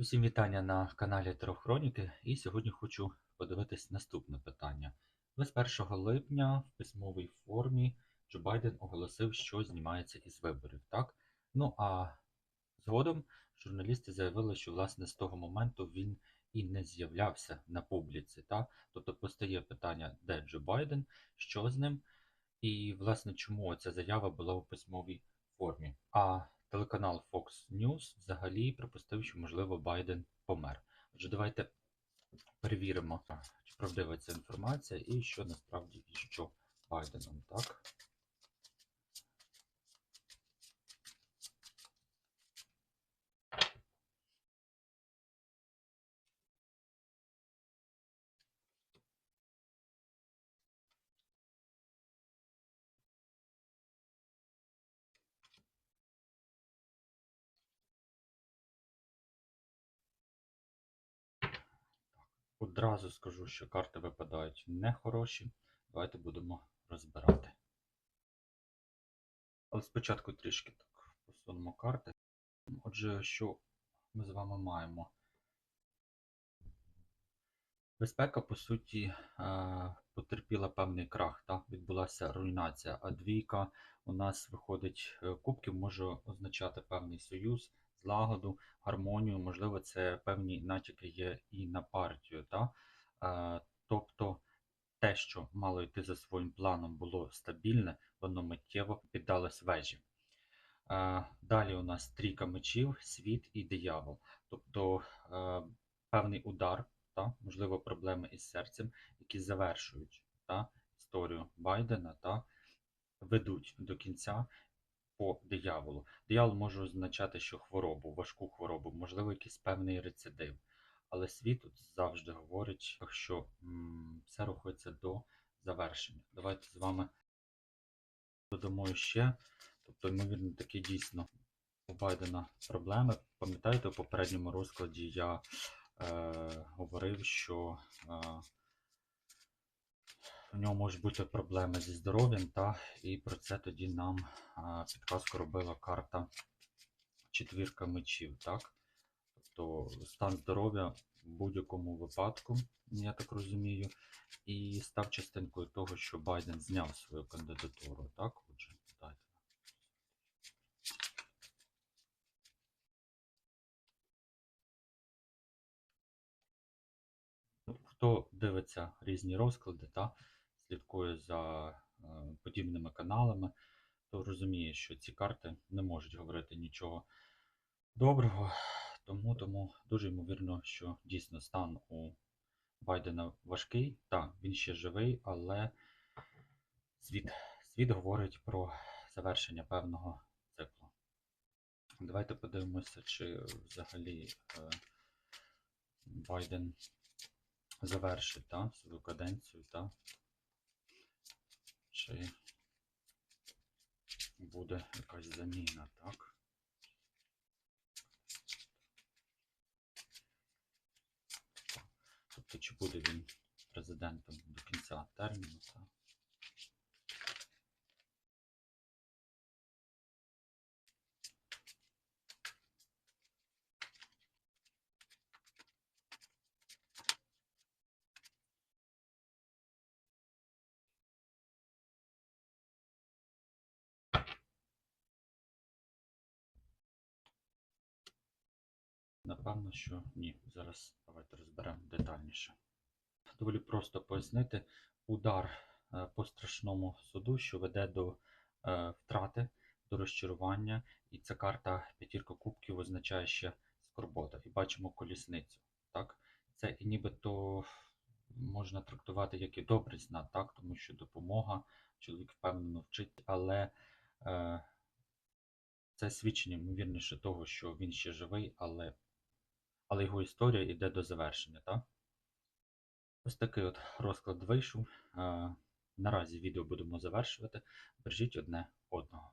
Усім вітання на каналі Терохроніки. І сьогодні хочу подивитись наступне питання. 21 липня в письмовій формі Джо Байден оголосив, що знімається із виборів. Так? Ну а згодом журналісти заявили, що власне з того моменту він і не з'являвся на публіці. Так? Тобто постає питання, де Джо Байден, що з ним, і власне чому ця заява була у письмовій формі. А телеканал Fox News взагалі припустив, що можливо Байден помер. Отже, давайте перевіримо, чи правдива ця інформація і що насправді і що Байденом, так? Одразу скажу, що карти випадають нехороші. Давайте будемо розбирати. Але спочатку трішки так посунемо карти. Отже, що ми з вами маємо? Безпека, по суті, е, потерпіла певний крах, так? відбулася руйнація, а двійка у нас виходить е, кубків, може означати певний союз, злагоду, гармонію, можливо, це певні натяки є і на партію. Так? Е, Тобто те, що мало йти за своїм планом, було стабільне, воно миттєво піддалось вежі. Е, Далі у нас трійка мечів, світ і диявол. Тобто е, певний удар, та, можливо, проблеми із серцем, які завершують та, історію Байдена та ведуть до кінця по дияволу. Диявол може означати, що хворобу, важку хворобу, можливо, якийсь певний рецидив. Але світ тут завжди говорить, що м, все рухається до завершення. Давайте з вами додамо ще. Тобто, ймовірно, таки дійсно у Байдена проблеми. Пам'ятаєте, у попередньому розкладі я е, говорив, що е, у нього можуть бути проблеми зі здоров'ям, та, і про це тоді нам підказку робила карта четвірка мечів. Так? Тобто стан здоров'я в будь-якому випадку, я так розумію, і став частинкою того, що Байден зняв свою кандидатуру. Так, отже, дайте. Хто дивиться різні розклади та слідкує за е, подібними каналами, то розуміє, що ці карти не можуть говорити нічого доброго. Тому, тому дуже ймовірно, що дійсно стан у Байдена важкий. Так, він ще живий, але світ, світ говорить про завершення певного циклу. Давайте подивимося, чи взагалі е, Байден завершить та, свою каденцію, та, чи буде якась заміна, так? Тобто, чи буде він президентом до кінця терміну, та? Напевно, що ні. Зараз давайте розберемо детальніше. Доволі просто пояснити удар е, по страшному суду, що веде до е, втрати, до розчарування. І ця карта п'ятірка кубків означає ще скорбота. І бачимо колісницю. Так? Це і нібито можна трактувати як і добрий знак, так? тому що допомога, чоловік впевнено вчить, але е, це свідчення, ймовірніше, того, що він ще живий, але але його історія йде до завершення. Так? Ось такий от розклад вийшов. Наразі відео будемо завершувати. Бережіть одне одного.